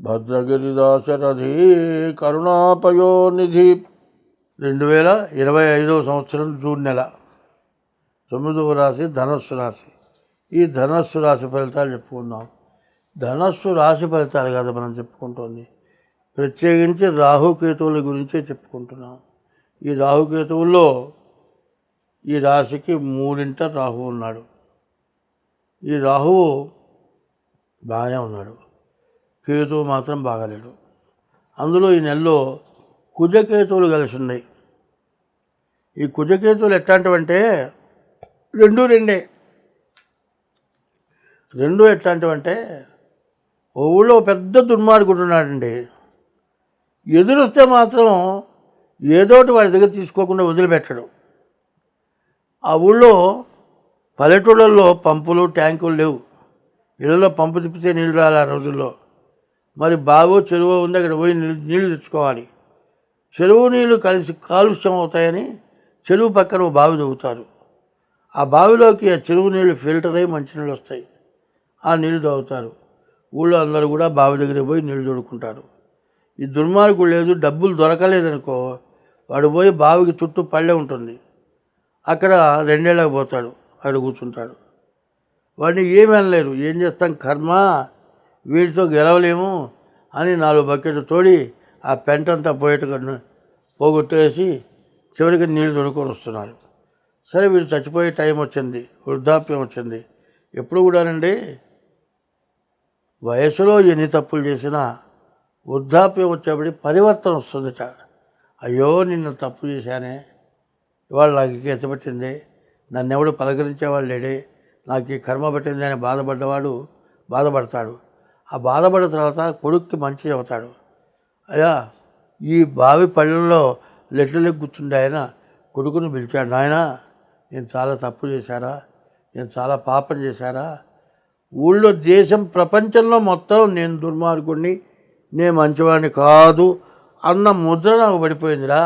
భద్రగిరిదాశరథి కరుణాపయోనిధి. రెండు వేల ఇరవై ఐదవ సంవత్సరం జూన్ నెల. తొమ్మిదవ రాశి ధనస్సు రాశి. ఈ ధనస్సు రాశి ఫలితాలు చెప్పుకుందాం. ధనస్సు రాశి ఫలితాలు కదా మనం చెప్పుకుంటుంది. ప్రత్యేకించి రాహుకేతువుల గురించే చెప్పుకుంటున్నాం. ఈ రాహుకేతువుల్లో ఈ రాశికి మూడింట రాహు ఉన్నాడు. ఈ రాహువు బాగానే ఉన్నాడు. కేతువు మాత్రం బాగలేడు. అందులో ఈ నెలలో కుజకేతువులు కలిసి ఉన్నాయి. ఈ కుజకేతువులు ఎట్లాంటివంటే రెండు రెండే. రెండు ఎట్లాంటివంటే ఓ ఊళ్ళో పెద్ద దుర్మార్గుడున్నాడండి. ఎదురొస్తే మాత్రం ఏదోటి వాడి దగ్గర తీసుకోకుండా వదిలిపెట్టడు. ఆ ఊళ్ళో పల్లెటూళ్ళల్లో పంపులు ట్యాంకులు లేవు. ఇళ్ళలో పంపు తిప్పితే నీళ్ళు రాలి ఆ రోజుల్లో? మరి బావో చెరువు ఉంది అక్కడ పోయి నీళ్ళు తెచ్చుకోవాలి. చెరువు నీళ్ళు కలిసి కాలుష్యం అవుతాయని చెరువు పక్కన ఓ బావి దొవుతారు ఆ బావిలోకి ఆ చెరువు నీళ్ళు ఫిల్టర్ అయ్యి మంచినీళ్ళు వస్తాయి. ఆ నీళ్ళు తాగుతారు ఊళ్ళో అందరూ కూడా బావి దగ్గర పోయి నీళ్ళు తోడుకుంటారు. ఈ దుర్మార్గుడు లేదు డబ్బులు దొరకలేదనుకో వాడు పోయి బావికి చుట్టూ పళ్ళె ఉంటుంది. అక్కడ రెండేళ్ళకి పోతాడు అక్కడ కూర్చుంటాడు. వాడిని ఏమనలేరు అనలేరు ఏం చేస్తాం కర్మ? వీటితో గెలవలేము అని నాలుగు బకెట్లు తోడి ఆ పెంటంతా పోయేట్టుగా పోగొట్టేసి చివరికి నీళ్ళు దొడుకొని వస్తున్నారు. సరే వీడు చచ్చిపోయే టైం వచ్చింది వృద్ధాప్యం వచ్చింది. ఎప్పుడు కూడానండి? వయసులో ఎన్ని తప్పులు చేసినా వృద్ధాప్యం వచ్చేప్పటి పరివర్తన వస్తుందట. అయ్యో నిన్ను తప్పు చేశానే. ఇవాళ నాకు ఇక ఎత్తపెట్టింది నన్ను ఎవడు పలకరించేవాళ్ళు లేడే నాకు ఈ కర్మ పట్టింది అని బాధపడ్డవాడు బాధపడతాడు. ఆ బాధపడిన తర్వాత కొడుక్కి మంచి అవుతాడు అయ్యా ఈ బావి పళ్ళల్లో లెట్లకి కూర్చుండే ఆయన కొడుకుని పిలిచాడు. నాయన నేను చాలా తప్పు చేశారా? నేను చాలా పాపం చేశారా? ఊళ్ళో దేశం ప్రపంచంలో మొత్తం నేను దుర్మార్గుడిని నేను మంచివాడిని కాదు అన్న ముద్ర నాకు పడిపోయిందిరా.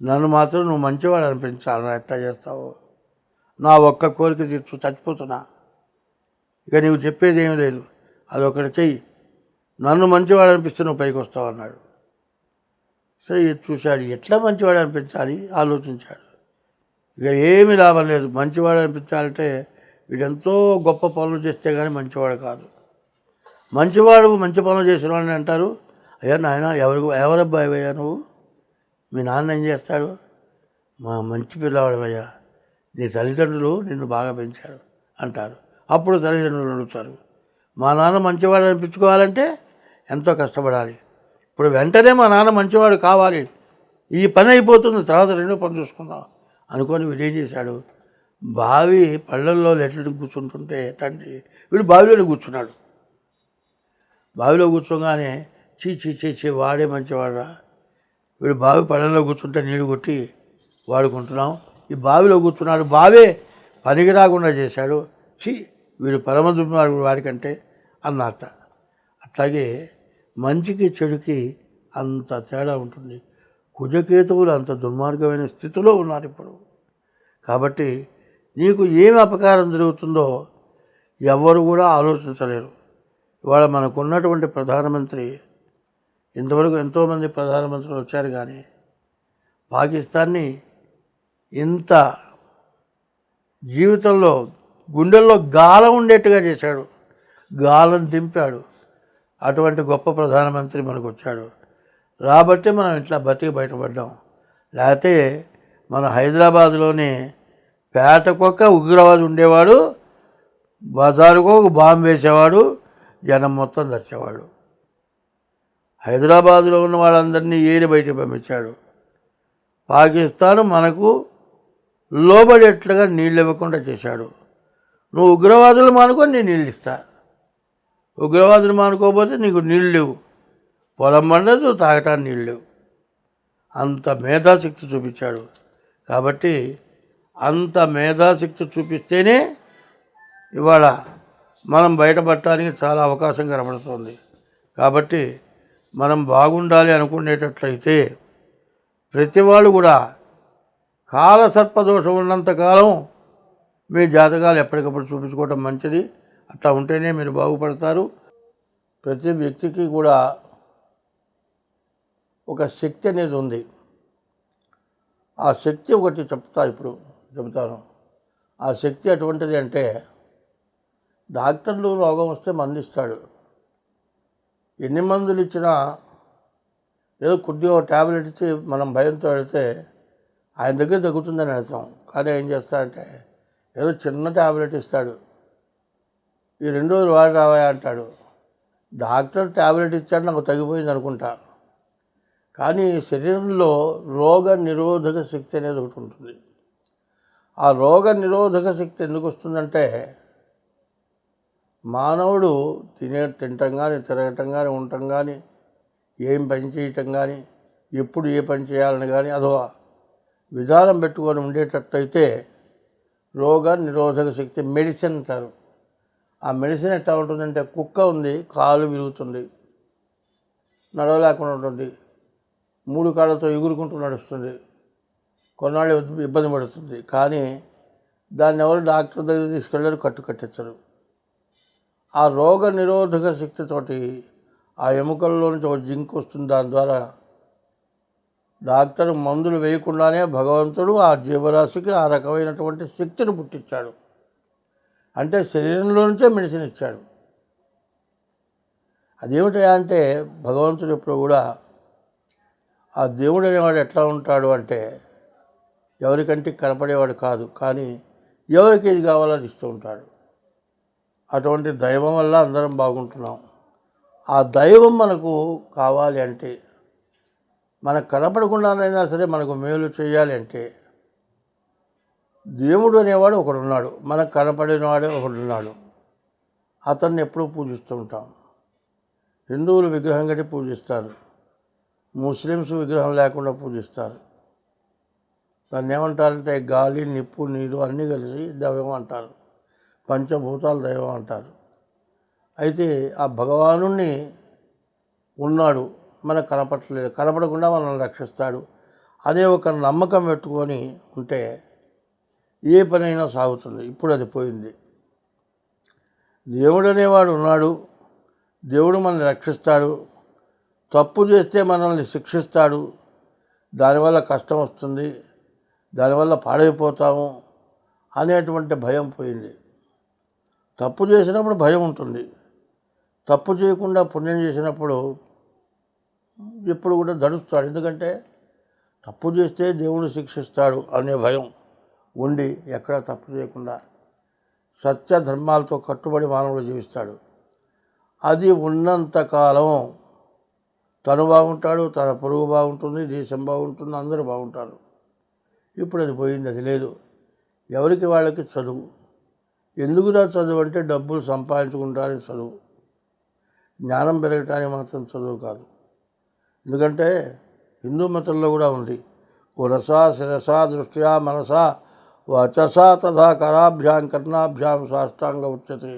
నన్ను మాత్రం నువ్వు మంచివాడు అనిపించాలి ఎట్లా చేస్తావు? నా ఒక్క కోరిక తీర్చు చచ్చిపోతున్నా. ఇక నీవు చెప్పేది ఏమీ లేదు. అదొకటి చెయ్యి. నన్ను మంచివాడు అనిపిస్తే నువ్వు పైకి వస్తావు అన్నాడు. సరే చూశాడు. ఎట్లా మంచివాడు అనిపించాలి? ఆలోచించాడు. ఇక ఏమీ లాభం లేదు. మంచివాడు అనిపించాలంటే వీడెంతో గొప్ప పనులు చేస్తే కానీ మంచివాడు కాదు. మంచివాడు మంచి పనులు చేసిన వాడిని అంటారు. అయ్యా నాయన ఎవరు ఎవరబ్బాయి అయ్యా నువ్వు? మీ నాన్న ఏం చేస్తాడు? మా మంచి పిల్లవాడవయ్యా నీ తల్లిదండ్రులు నిన్ను బాగా పెంచారు అంటారు. అప్పుడు తల్లిదండ్రులు అడుగుతారు మా నాన్న మంచివాడు అనిపించుకోవాలంటే ఎంతో కష్టపడాలి. ఇప్పుడు వెంటనే మా నాన్న మంచివాడు కావాలి. ఈ పని అయిపోతుంది తర్వాత రెండో పని చూసుకుందాం అనుకొని వీడు ఏం చేశాడు? బావి పళ్ళల్లో లెట్లు కూర్చుంటుంటే తండ్రి వీడు బావిలోనే కూర్చున్నాడు. బావిలో కూర్చోగానే చీ చీ చీ చీ వాడే మంచివాడురా. వీడు బావి పళ్ళల్లో కూర్చుంటే నీళ్ళు కొట్టి వాడుకుంటున్నాం. ఈ బావిలో కూర్చున్నాడు. బావే పనికి రాకుండా చేశాడు. చీ వీడు పరమ దుర్మార్గుడు వాడికంటే అన్నట్ట అట్లాగే మంచికి చెడుకి అంత తేడా ఉంటుంది. కుజకేతువులు అంత దుర్మార్గమైన స్థితిలో ఉన్నారు ఇప్పుడు. కాబట్టి నీకు ఏమి అపకారం జరుగుతుందో ఎవ్వరు కూడా ఆలోచించలేరు. ఇవాళ మనకున్నటువంటి ప్రధానమంత్రి ఇంతవరకు ఎంతోమంది ప్రధానమంత్రులు వచ్చారు కానీ పాకిస్తాన్ని ఇంత జీవితంలో గుండెల్లో గాలం ఉండేట్టుగా చేశాడు. గాలం దింపాడు. అటువంటి గొప్ప ప్రధానమంత్రి మనకు వచ్చాడు రాబట్టే మనం ఇట్లా బతికి బయటపడ్డాం. లేకపోతే మన హైదరాబాద్లోని పేటకొక్క ఉగ్రవాది ఉండేవాడు బజారుకు ఒక బాంబు వేసేవాడు జనం మొత్తం దర్చేవాడు హైదరాబాదులో ఉన్న వాళ్ళందరినీ ఏరి బయటకు పంపించాడు. పాకిస్తాన్ మనకు లోబడేట్లుగా నీళ్ళు ఇవ్వకుండా చేశాడు. నువ్వు ఉగ్రవాదులు మానుకొని నేను నీళ్ళు ఇస్తాను ఉగ్రవాదులు మానుకోకపోతే నీకు నీళ్ళు లేవు. పొలం పండదు తాగటానికి నీళ్ళు లేవు. అంత మేధాశక్తి చూపించాడు. కాబట్టి అంత మేధాశక్తి చూపిస్తేనే ఇవాళ మనం బయటపడటానికి చాలా అవకాశం కనబడుతుంది. కాబట్టి మనం బాగుండాలి అనుకునేటట్లయితే ప్రతి వాళ్ళు కూడా కాల సర్పదోషం ఉన్నంతకాలం మీ జాతకాలు ఎప్పటికప్పుడు చూపించుకోవటం మంచిది. అట్లా ఉంటేనే మీరు బాగుపడతారు. ప్రతి వ్యక్తికి కూడా ఒక శక్తి అనేది ఉంది. ఆ శక్తి ఒకటి చెప్తా ఇప్పుడు చెబుతాను. ఆ శక్తి ఎటువంటిది అంటే డాక్టర్లు రోగం వస్తే మందిస్తాడు. ఎన్ని మందులు ఇచ్చినా ఏదో కొద్దిగా ఒక ట్యాబ్లెట్ ఇచ్చి మనం భయంతో వెళితే ఆయన దగ్గర తగ్గుతుందని అర్థం. కానీ ఏం చేస్తాడంటే ఏదో చిన్న ట్యాబ్లెట్ ఇస్తాడు. ఈ రెండు రోజులు వాడి రావా అంటాడు. డాక్టర్ ట్యాబ్లెట్ ఇచ్చాడు నాకు తగ్గిపోయింది అనుకుంటా. కానీ శరీరంలో రోగ నిరోధక శక్తి అనేది ఒకటి ఉంటుంది. ఆ రోగ నిరోధక శక్తి ఎందుకు వస్తుందంటే మానవుడు తినే తినటం కానీ తిరగటం కానీ ఉండటం కానీ ఏం పని చేయటం కానీ ఎప్పుడు ఏ పని చేయాలని కానీ అదో విధానం పెట్టుకొని ఉండేటట్టయితే రోగ నిరోధక శక్తి మెడిసిన్ అంటారు. ఆ మెడిసిన్ ఎట్లా ఉంటుందంటే కుక్క ఉంది కాలు విరుగుతుంది నడవలేకుండా ఉంటుంది మూడు కాళ్ళతో ఎగురుకుంటూ నడుస్తుంది కొన్నాళ్ళు ఇబ్బంది పడుతుంది. కానీ దాన్ని ఎవరు డాక్టర్ దగ్గర తీసుకెళ్ళారు కట్టు కట్టించరు. ఆ రోగ నిరోధక శక్తితోటి ఆ ఎముకల్లో నుంచి ఒక జింక్ వస్తుంది. దాని ద్వారా డాక్టర్ మందులు వేయకుండానే భగవంతుడు ఆ జీవరాశికి ఆ రకమైనటువంటి శక్తిని పుట్టించాడు. అంటే శరీరంలో నుంచే మెడిసిన్ ఇచ్చాడు. అదేమిటయా అంటే భగవంతుడు ఎప్పుడు కూడా ఆ దేవుడు అనేవాడు ఎట్లా ఉంటాడు అంటే ఎవరికంటే కనపడేవాడు కాదు కానీ ఎవరికి ఏది కావాలో అది ఇస్తూ ఉంటాడు. అటువంటి దైవం వల్ల అందరం బాగుంటున్నాం. ఆ దైవం మనకు కావాలి అంటే మనకు కనపడకుండానైనా సరే మనకు మేలు చేయాలి అంటే దేవుడు అనేవాడు ఒకడున్నాడు. మనకు కనపడినవాడే ఒకడున్నాడు. అతన్ని ఎప్పుడూ పూజిస్తూ ఉంటాం. హిందువులు విగ్రహం కట్టి పూజిస్తారు. ముస్లిమ్స్ విగ్రహం లేకుండా పూజిస్తారు. దాన్ని ఏమంటారంటే గాలి నిప్పు నీరు అన్నీ కలిసి దైవం అంటారు. పంచభూతాలు దైవం అంటారు. అయితే ఆ భగవాను ఉన్నాడు. మనకు కనపడలేదు కనపడకుండా మనల్ని రక్షిస్తాడు అనే ఒక నమ్మకం పెట్టుకొని ఉంటే ఏ పనైనా సాగుతుంది. ఇప్పుడు అది పోయింది. దేవుడు అనేవాడు ఉన్నాడు. దేవుడు మనల్ని రక్షిస్తాడు. తప్పు చేస్తే మనల్ని శిక్షిస్తాడు. దానివల్ల కష్టం వస్తుంది. దానివల్ల పాడైపోతాము అనేటువంటి భయం పోయింది. తప్పు చేసినప్పుడు భయం ఉంటుంది. తప్పు చేయకుండా పుణ్యం చేసినప్పుడు ఎప్పుడు కూడా దడుస్తాడు ఎందుకంటే తప్పు చేస్తే దేవుడు శిక్షిస్తాడు అనే భయం. ఉండి ఎక్కడ తప్పు చేయకుండా సత్య ధర్మాలతో కట్టుబడి మానవుడు జీవిస్తాడు. అది ఉన్నంతకాలం తను బాగుంటాడు తన పొరుగు బాగుంటుంది దేశం బాగుంటుంది అందరూ బాగుంటారు. ఇప్పుడు అది పోయింది అది లేదు. ఎవరికి వాళ్ళకి చదువు? ఎందుకురా చదువు అంటే డబ్బులు సంపాదించుకుంటారని చదువు. జ్ఞానం పెరగటానికి మాత్రం చదువు కాదు. ఎందుకంటే హిందూ మతంలో కూడా ఉంది. ఉరసా శిరసా దృష్ట్యా మనసా వచసా తథా కరాభ్యాం కర్ణాభ్యాం సాష్టాంగ ఉచ్యతే.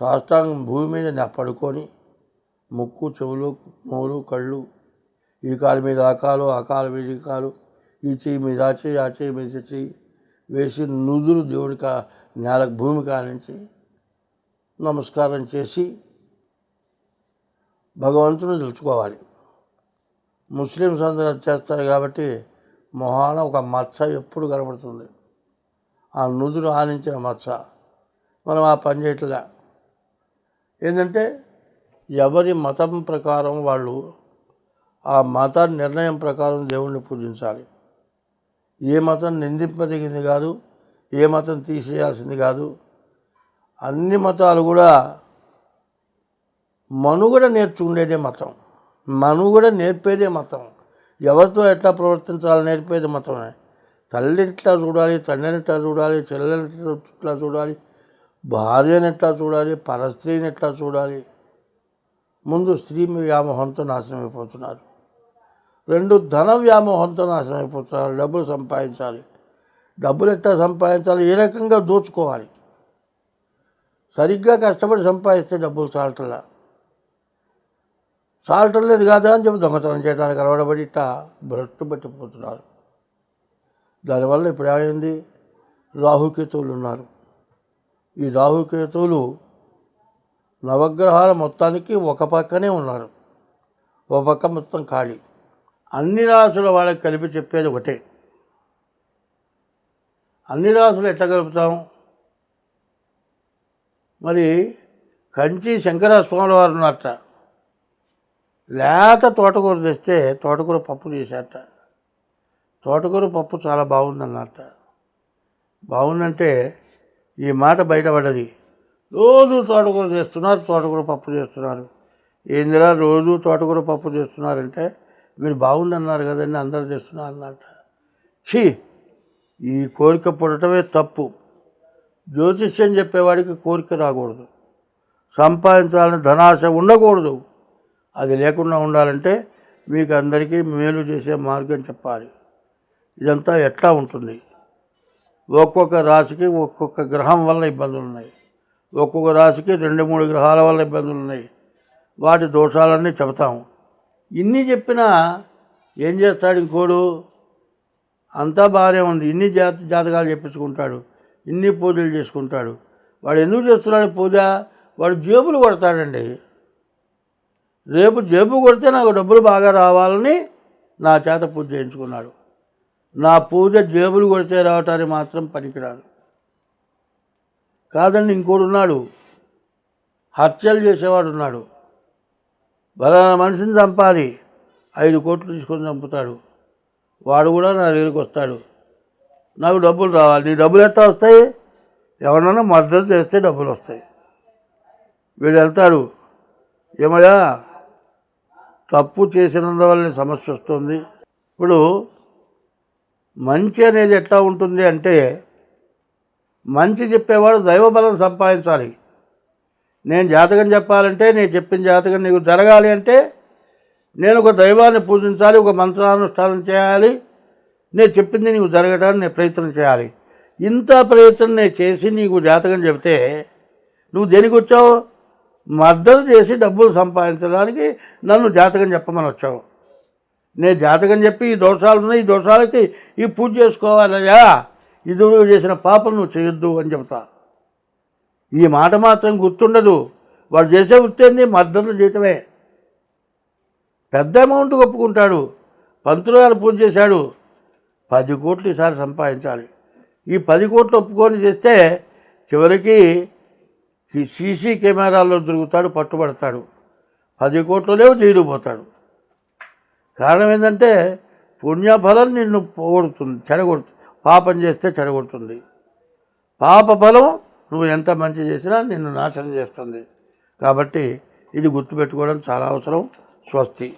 సాష్టాంగం భూమి మీద పడుకొని ముక్కు చెవులు నోరు కళ్ళు ఈ కాలు మీద ఆ కాలు ఆ కాలు మీద ఈ కాలు ఈ చేయి మీద ఆ చేయి ఆ చేయి మీద చేయి వేసి నుదురు దేవుడి కా నేల భూమి కానించి నమస్కారం చేసి భగవంతుని తెలుసుకోవాలి. ముస్లిమ్స్ అందరూ చేస్తారు కాబట్టి మొహాన ఒక మచ్చ ఎప్పుడు కనబడుతుంది? ఆ నుదురు ఆనించిన మచ్చ. మనం ఆ పని చేయట్లే ఏంటంటే ఎవరి మతం ప్రకారం వాళ్ళు ఆ మత నిర్ణయం ప్రకారం దేవుణ్ణి పూజించాలి. ఏ మతం నిందింపదగింది కాదు ఏ మతం తీసేయాల్సింది కాదు. అన్ని మతాలు కూడా మనుగడ నేర్చుకునేదే మతం. మనుగడ నేర్పేదే మతం. ఎవరితో ఎట్లా ప్రవర్తించాలో నేర్పేది మతమే తల్లినిట్లా చూడాలి తండ్రిని ఎట్లా చూడాలి చెల్లెని ఎట్లా చూడాలి భార్యను ఎట్లా చూడాలి పరస్త్రీని ఎట్లా చూడాలి. ముందు స్త్రీ వ్యామోహంతో నాశనం అయిపోతున్నారు. రెండు ధన వ్యామోహంతో నాశనం అయిపోతున్నారు. డబ్బులు సంపాదించాలి. డబ్బులు ఎట్లా సంపాదించాలి? ఏ రకంగా దోచుకోవాలి? సరిగ్గా కష్టపడి సంపాదిస్తే డబ్బులు చాలటలా? చాలటం లేదు కాదా అని చెప్పి దొంగతనం చేయడానికి అలవాటుపడి ఇట్టా భ్రష్టు పట్టిపోతున్నారు. దానివల్ల ఇప్పుడు ఏమైంది? రాహుకేతువులు ఉన్నారు. ఈ రాహుకేతువులు నవగ్రహాల మొత్తానికి ఒక పక్కనే ఉన్నారు. ఒక పక్క మొత్తం ఖాళీ. అన్ని రాసుల వాళ్ళకి కలిపి చెప్పేది ఒకటే. అన్ని రాసులు ఎట్లా కలుపుతాం? మరి కంచి శంకర స్వామి వారు ఉన్నట్ట లేత తోటకూర తెస్తే తోటకూర పప్పు చేసేట తోటకూర పప్పు చాలా బాగుందన్నట్ట బాగుందంటే ఈ మాట బయటపడది. రోజు తోటకూర చేస్తున్నారు తోటకూర పప్పు చేస్తున్నారు. ఏందిరా రోజు తోటకూర పప్పు చేస్తున్నారంటే మీరు బాగుందన్నారు కదండి అందరూ చేస్తున్నారు అన్నట్ట ఛీ! ఈ కోరిక పుడటమే తప్పు. జ్యోతిష్యం చెప్పేవాడికి కోరిక రాకూడదు. సంపాదించాలని ధనాశ ఉండకూడదు. అది లేకుండా ఉండాలంటే మీకు అందరికీ మేలు చేసే మార్గం చెప్పాలి. ఇదంతా ఎట్లా ఉంటుంది? ఒక్కొక్క రాశికి ఒక్కొక్క గ్రహం వల్ల ఇబ్బందులు ఉన్నాయి. ఒక్కొక్క రాశికి రెండు మూడు గ్రహాల వల్ల ఇబ్బందులు ఉన్నాయి. వాటి దోషాలన్నీ చెబుతాము ఇన్ని చెప్పినా ఏం చేస్తాడు ఇంకోడు? అంతా బాగానే ఉంది. ఇన్ని జాత జాతకాలు చెప్పించుకుంటాడు ఇన్ని పూజలు చేసుకుంటాడు. వాడు ఎందుకు చేస్తున్నాడు పూజ? వాడు జేబులు కొడతాడండి. రేపు జేబు కొడితే నాకు డబ్బులు బాగా రావాలని నా చేత పూజ చేయించుకున్నాడు. నా పూజ జేబులు కొడితే రావటానికి మాత్రం పనికిరాడు కాదండి ఇంకోడు ఉన్నాడు. హత్యలు చేసేవాడు ఉన్నాడు. బలానా మనిషిని చంపాలి. ఐదు కోట్లు తీసుకొని చంపుతాడు. వాడు కూడా నా దగ్గరికి వస్తాడు. నాకు డబ్బులు రావాలి. నీ డబ్బులు ఎట్లా వస్తాయి? ఎవరినైనా మద్దతు చేస్తే డబ్బులు వస్తాయి. వీడు వెళ్తాడు. ఏమయ్యా? తప్పు చేసినందువల్ల సమస్య వస్తుంది. ఇప్పుడు మంచి అనేది ఎట్లా ఉంటుంది అంటే మంచి చెప్పేవాడు దైవబలం సంపాదించాలి. నేను జాతకం చెప్పాలంటే నేను చెప్పిన జాతకం నీకు జరగాలి అంటే నేను ఒక దైవాన్ని పూజించాలి ఒక మంత్రానుష్ఠానం చేయాలి నేను చెప్పింది నీకు జరగడానికి నేను ప్రయత్నం చేయాలి. ఇంత ప్రయత్నం నేను చేసి నీకు జాతకం చెబితే నువ్వు దేనికి వచ్చావు? మద్దతు చేసి డబ్బులు సంపాదించడానికి నన్ను జాతకం చెప్పమని వచ్చావు. నేను జాతకం చెప్పి ఈ దోషాలు ఉన్నాయి ఈ దోషాలకి ఈ పూజ చేసుకోవాలయ్యా. ఇది నువ్వు చేసిన పాపం నువ్వు చేయొద్దు అని చెబుతా. ఈ మాట మాత్రం గుర్తుండదు. వాడు చేసే వృత్తి మద్దతు జీతమే. పెద్ద అమౌంట్ ఒప్పుకుంటాడు. పంతులు గారు పూజ చేశాడు. పది కోట్లు ఈసారి సంపాదించాలి. ఈ పది కోట్లు ఒప్పుకొని చేస్తే చివరికి సీసీ కెమెరాల్లో దొరుకుతాడు పట్టుబడతాడు. పది కోట్లు తీరిపోతాడు. కారణం ఏంటంటే పుణ్యఫలం నిన్ను పోగొడుతుంది చెడగొడుతుంది. పాపం చేస్తే చెడగొడుతుంది. పాప ఫలం నువ్వు ఎంత మంచి చేసినా నిన్ను నాశనం చేస్తుంది. కాబట్టి ఇది గుర్తుపెట్టుకోవడం చాలా అవసరం. స్వస్తి.